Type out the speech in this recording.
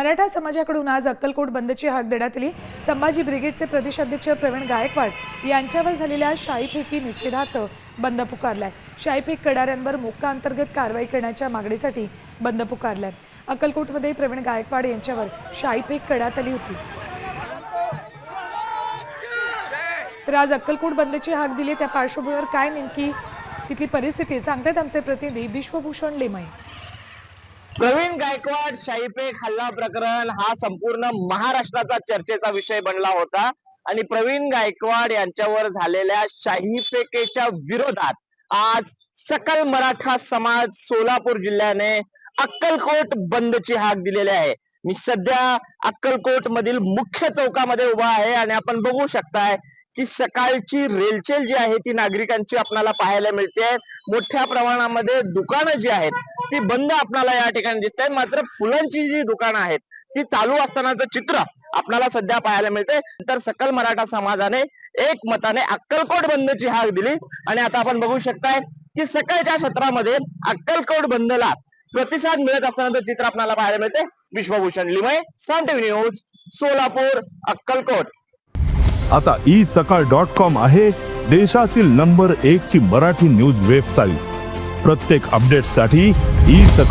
मराठा समाजाकडून आज अक्कलकोट बंदची हाक देण्यात आली. संभाजी ब्रिगेडचे प्रदेशाध्यक्ष प्रवीण गायकवाड यांच्यावर झालेल्या शाईफेकी निषेधार्थ बंद पुकारलाय. शाईफेक कडाऱ्यांवर मोक्का अंतर्गत कारवाई करण्याच्या मागणीसाठी बंद पुकारलाय. अक्कलकोटमध्ये प्रवीण गायकवाड यांच्यावर शाईफेक करण्यात आली होती. तर आज अक्कलकोट बंदची हाक दिली त्या पार्श्वभूमीवर काय नेमकी तिथली परिस्थिती सांगतात आमचे प्रतिनिधी विश्वभूषण लेमय प्रवीण गायकवाड शाहीपेक हल्ला प्रकरण हा संपूर्ण महाराष्ट्राचा चर्चेचा विषय बनला होता. आणि प्रवीण गायकवाड यांच्यावर झालेल्या शाहीपेकेच्या विरोधात आज सकल मराठा समाज सोलापूर जिल्ह्याने अक्कलकोट बंदची हाक दिलेली आहे. मी सध्या अक्कलकोट मधील मुख्य चौकामध्ये उभा आहे आणि आपण बघू शकताय की सकाळची रेलचेल जी आहे ती नागरिकांची आपल्याला पाहायला मिळते. मोठ्या प्रमाणामध्ये दुकानं जी आहेत ती बंद आपल्याला या ठिकाणी दिसत आहे मात्र फुलांची जी दुकानं आहेत ती चालू असतानाचं चित्र आपल्याला सध्या पाहायला मिळते तर सकल मराठा समाजाने एक मताने अक्कलकोट बंदची हाक दिली. आणि आता आपण बघू शकताय की सकाळच्या सत्रामध्ये अक्कलकोट बंदला प्रतिसाद मिळत असतानाचं चित्र आपल्याला पाहायला मिळते Vishwabhushan Limaye Sun TV news Solapur Akkalkot. आता ई सकाळ डॉट कॉम आहे देशातील नंबर एक ची मराठी न्यूज वेबसाईट प्रत्येक अपडेटसाठी ई सकाळ